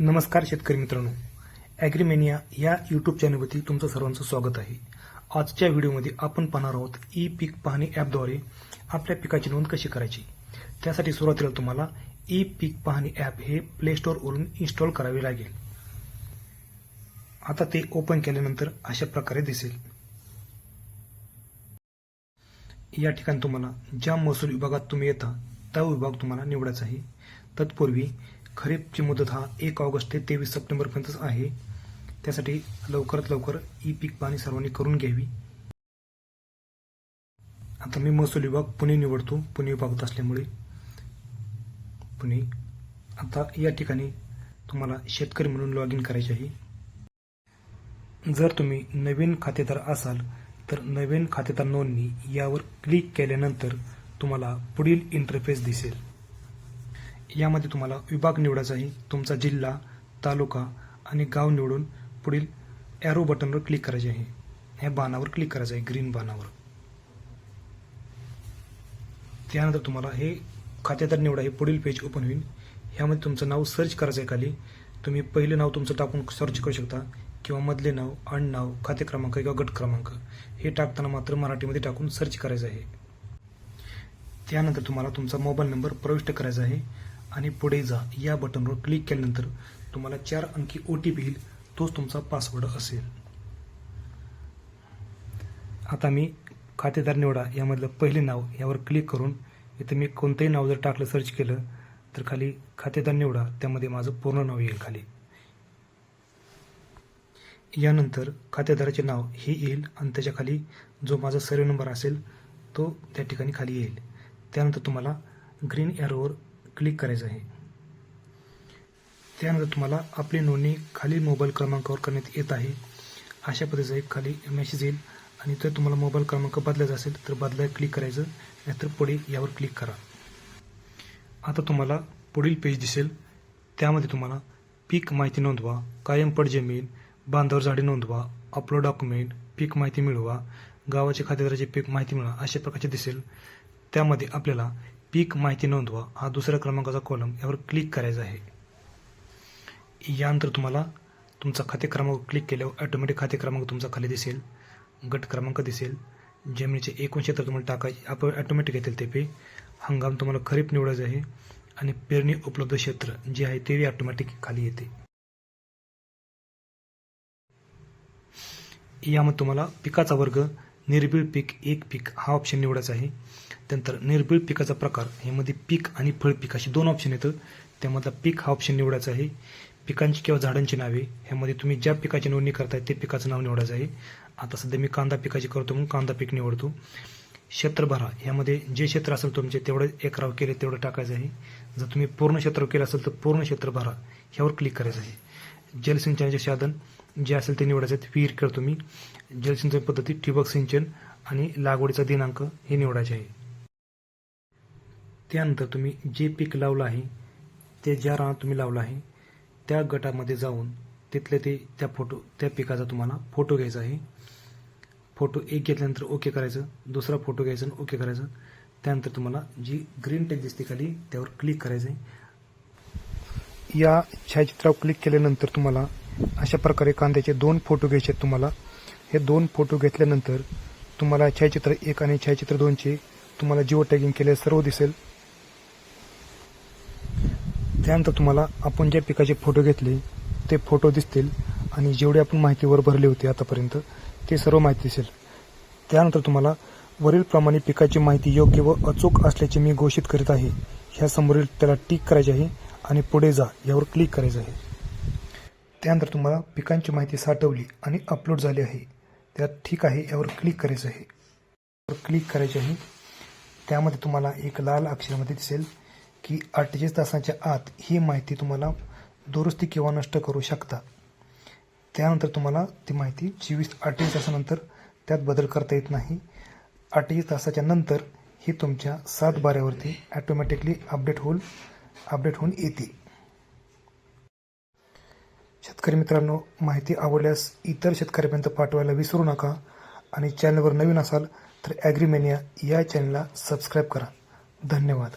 नमस्कार शेतकरी मित्रांनो. ॲग्रीमेनिया या यूट्यूब चॅनलवरती तुमचं सर्वांचं स्वागत आहे. आजच्या व्हिडिओमध्ये आपण पाहणार आहोत ई पीक पाहणी ॲपद्वारे आपल्या पिकाची नोंद कशी करायची? त्यासाठी सुरुवातीला तुम्हाला ई पीक पाहणी ॲप हे प्ले स्टोअरवरून इन्स्टॉल करावे लागेल. आता ते ओपन केल्यानंतर अशा प्रकारे दिसेल. या ठिकाणी तुम्हाला ज्या महसूल विभागात तुम्ही येता त्या विभाग तुम्हाला निवडायचा आहे. तत्पूर्वी खरीपची मुदत हा एक ऑगस्ट ते तेवीस सप्टेंबरपर्यंतच आहे. त्यासाठी लवकरात लवकर ई पीक पाणी सर्वांनी करून घ्यावी. आता मी महसूल विभाग पुणे निवडतो. पुणे विभागात असल्यामुळे पुणे. आता या ठिकाणी तुम्हाला शेतकरी म्हणून लॉग इन करायचे आहे. जर तुम्ही नवीन खातेदार असाल तर नवीन खातेदार नोंदणी यावर क्लिक केल्यानंतर तुम्हाला पुढील इंटरफेस दिसेल. यामध्ये तुम्हाला विभाग निवडायचा आहे तुमचा जिल्हा तालुका आणि गाव निवडून पुढील ॲरो बटनवर क्लिक करायचे आहे. ह्या बाणावर क्लिक करायचं आहे ग्रीन बाणावर. त्यानंतर तुम्हाला हे खातेदार निवडा हे पुढील पेज ओपन होईल. ह्यामध्ये तुमचं नाव सर्च करायचं आहे खाली. तुम्ही पहिले नाव तुमचं टाकून सर्च करू शकता किंवा मधले नाव आडनाव खाते क्रमांक किंवा गट क्रमांक हे टाकताना मात्र मराठीमध्ये टाकून सर्च करायचं आहे. त्यानंतर तुम्हाला तुमचा मोबाईल नंबर प्रविष्ट करायचा आहे. आणि पुढे जा. या बटनवर क्लिक केल्यानंतर तुम्हाला चार अंकी ओ टी पी येईल. तोच तुमचा पासवर्ड असेल. आता मी खातेदार निवडा. यामधलं पहिले नाव यावर क्लिक करून इथं मी कोणतंही नाव जर टाकलं सर्च केलं तर खाली खातेदार निवडा. त्यामध्ये माझं पूर्ण नाव येईल खाली. यानंतर खातेदाराचे नाव हे येईल आणि त्याच्याखाली जो माझा सर्व नंबर असेल तो त्या ठिकाणी खाली येईल. त्यानंतर तुम्हाला ग्रीन ॲरोवर क्लिक करायचं आहे. त्यानंतर तुम्हाला आपली नोंदणी खाली मोबाईल क्रमांकावर करण्यात येत आहे. अशा पद्धतीचा एक खाली मेसेज येईल आणि जर तुम्हाला मोबाईल क्रमांक बदलायचा असेल तर बदलाय क्लिक करायचं नाहीतर पुढे यावर क्लिक करा. आता तुम्हाला पुढील पेज दिसेल. त्यामध्ये तुम्हाला पीक माहिती नोंदवा कायम जमीन बांधावर झाडे नोंदवा अपलोड डॉक्युमेंट पीक माहिती मिळवा गावाचे खातेदाराचे पीक माहिती मिळवा अशा प्रकारचे दिसेल. त्यामध्ये आपल्याला पीक माहिती नोंदवा. हा दुसऱ्या क्रमांकाचा कॉलम यावर क्लिक करायचा आहे. यानंतर तुम्हाला तुमचा खाते क्रमांक क्लिक केल्यावर ऑटोमॅटिक खाते क्रमांक तुमचा खाली दिसेल. गट क्रमांक दिसेल. जमिनीचे एकूण क्षेत्र तुम्हाला टाकायचे. आपण ऑटोमॅटिक येतील ते पे हंगाम तुम्हाला खरीप निवडायचं आहे. आणि पेरणी उपलब्ध क्षेत्र जे आहे ते ऑटोमॅटिक खाली येते. यामध्ये तुम्हाला पिकाचा वर्ग निर्बीळ पीक एक पीक हा ऑप्शन निवडायचा आहे. त्यानंतर निर्बीळ पिकाचा प्रकार. ह्यामध्ये पीक आणि फळ पीक असे दोन ऑप्शन येतं. त्यामधला पीक हा ऑप्शन निवडायचा आहे. पिकांची किंवा झाडांची नावे. ह्यामध्ये तुम्ही ज्या पिकाची नोंदणी करताय ते पिकाचं नाव निवडायचं आहे. आता सध्या मी कांदा पिकाची करतो म्हणून कांदा पीक निवडतो. क्षेत्र भरा ह्यामध्ये जे क्षेत्र असेल तुमचे तेवढं एकराव केले तेवढं टाकायचं आहे. जर तुम्ही पूर्ण क्षेत्र केलं असेल तर पूर्ण क्षेत्र भरा ह्यावर क्लिक करायचं आहे. जलसिंचनाचे साधन जे असेल ते निवडायचं आहे विहीर करतो मी. जलसिंचन पद्धती ठिबक सिंचन आणि लागवडीचा दिनांक हे निवडायचे आहे. त्यानंतर तुम्ही जे पीक लावलं आहे ते ज्या रानात तुम्ही लावलं आहे त्या गटामध्ये जाऊन तिथले ते त्या फोटो त्या पिकाचा तुम्हाला फोटो घ्यायचा आहे. फोटो एक घेतल्यानंतर ओके करायचं दुसरा फोटो घ्यायचा आणि ओके करायचं. त्यानंतर तुम्हाला जी ग्रीन टॅग दिसते खाली त्यावर क्लिक करायचं आहे. या छायाचित्रावर क्लिक केल्यानंतर तुम्हाला अशा प्रकारे कांद्याचे दोन फोटो घ्यायचे आहेत तुम्हाला. हे दोन फोटो घेतल्यानंतर तुम्हाला छायाचित्र एक आणि छायाचित्र दोनचे तुम्हाला जिओ टॅगिंग केले सर्व दिसेल. त्यानंतर तुम्हाला आपण ज्या पिकाचे फोटो घेतले ते फोटो दिसतील आणि जेवढी आपण माहितीवर भरली होती आतापर्यंत ते सर्व माहिती दिसेल. त्यानंतर तुम्हाला वरीलप्रमाणे पिकाची माहिती योग्य व अचूक असल्याचे मी घोषित करीत आहे. ह्या समोरील त्याला टिक करायचे आहे आणि पुढे जा यावर क्लिक करायचं आहे. त्यानंतर तुम्हाला पिकांची माहिती साठवली आणि अपलोड झाली आहे. त्यात ठीक आहे यावर क्लिक करायचं आहे. यावर क्लिक करायचे आहे. त्यामध्ये तुम्हाला एक लाल अक्षरामध्ये दिसेल. की अठ्ठेचाळीस तासाच्या आत ही माहिती तुम्हाला दुरुस्ती किंवा नष्ट करू शकता. त्यानंतर तुम्हाला ती माहिती चोवीस अठ्ठेचाळीस तासानंतर त्यात बदल करता येत नाही. अठ्ठेचाळीस तासाच्या नंतर ही तुमच्या सात बाऱ्यावरती ॲटोमॅटिकली अपडेट होऊन अपडेट होऊन येते. शेतकरी मित्रांनो माहिती आवडल्यास इतर शेतकऱ्यांपर्यंत पाठवायला विसरू नका आणि चॅनलवर नवीन असाल तर ॲग्रीमेनिया या चॅनलला सबस्क्राईब करा. धन्यवाद.